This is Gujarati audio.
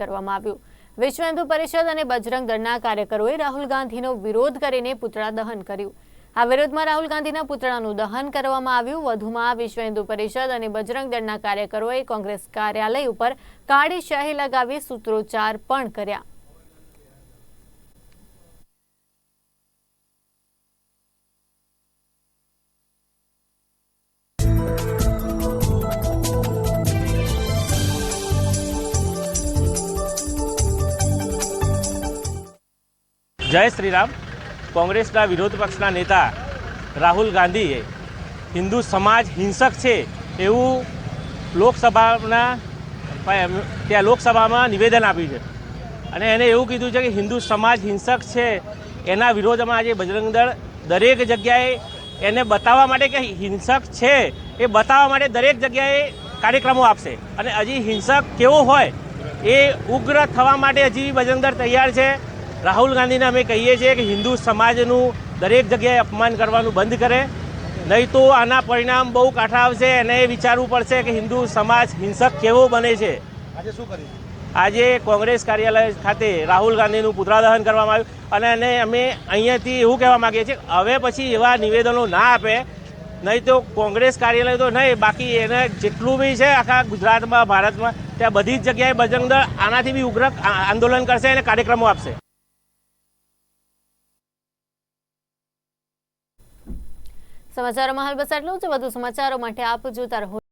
કરવામાં આવ્યું. વિશ્વ હિન્દુ પરિષદ અને બજરંગ દળના કાર્યકરોએ રાહુલ ગાંધીનો વિરોધ કરીને પુતળા દહન કર્યું. આ વિરોધમાં રાહુલ ગાંધીના પુતળાનું દહન કરવામાં આવ્યું. વધુમાં વિશ્વ હિન્દુ પરિષદ અને બજરંગ દળના કાર્યકરોએ કોંગ્રેસ કાર્યાલય ઉપર કાળી શાહી લગાવી સૂત્રોચ્ચાર પણ કર્યા. જય શ્રીરામ. કોંગ્રેસના વિરોધ પક્ષના નેતા રાહુલ ગાંધીએ હિન્દુ સમાજ હિંસક છે એવું લોકસભાના ત્યાં લોકસભામાં નિવેદન આપ્યું છે. અને એને એવું કીધું છે કે હિન્દુ સમાજ હિંસક છે, એના વિરોધમાં આજે બજરંગ દળ દરેક જગ્યાએ એને બતાવવા માટે કે હિંસક છે, એ બતાવવા માટે દરેક જગ્યાએ કાર્યક્રમો આપશે. અને હજી હિંસક કેવો હોય એ ઉગ્ર થવા માટે હજી બજરંગ દળ તૈયાર છે. રાહુલ ગાંધીને અમે કહીએ છીએ કે હિન્દુ સમાજનું દરેક જગ્યાએ અપમાન કરવાનું બંધ કરે. નહીં તો આના પરિણામ બહુ કાઠા આવશે. એને એ વિચારવું પડશે કે હિન્દુ સમાજ હિંસક કેવો બને છે. આજે શું કર્યું આજે કોંગ્રેસ કાર્યાલય ખાતે રાહુલ ગાંધીનું પુતળાદહન કરવામાં આવ્યું અને એને અમે અહીંયાથી એવું કહેવા માગીએ છીએ હવે પછી એવા નિવેદનો ના આપે. નહીં તો કોંગ્રેસ કાર્યાલય તો નહીં બાકી એને જેટલું બી છે આખા ગુજરાતમાં ભારતમાં ત્યાં બધી જ જગ્યાએ બજરંગ દળ આનાથી બી ઉગ્ર આંદોલન કરશે અને કાર્યક્રમો આપશે. સમાચારોમાં હાલ બસ આટલું જ. વધુ સમાચારો માટે આપ જોતા રહો.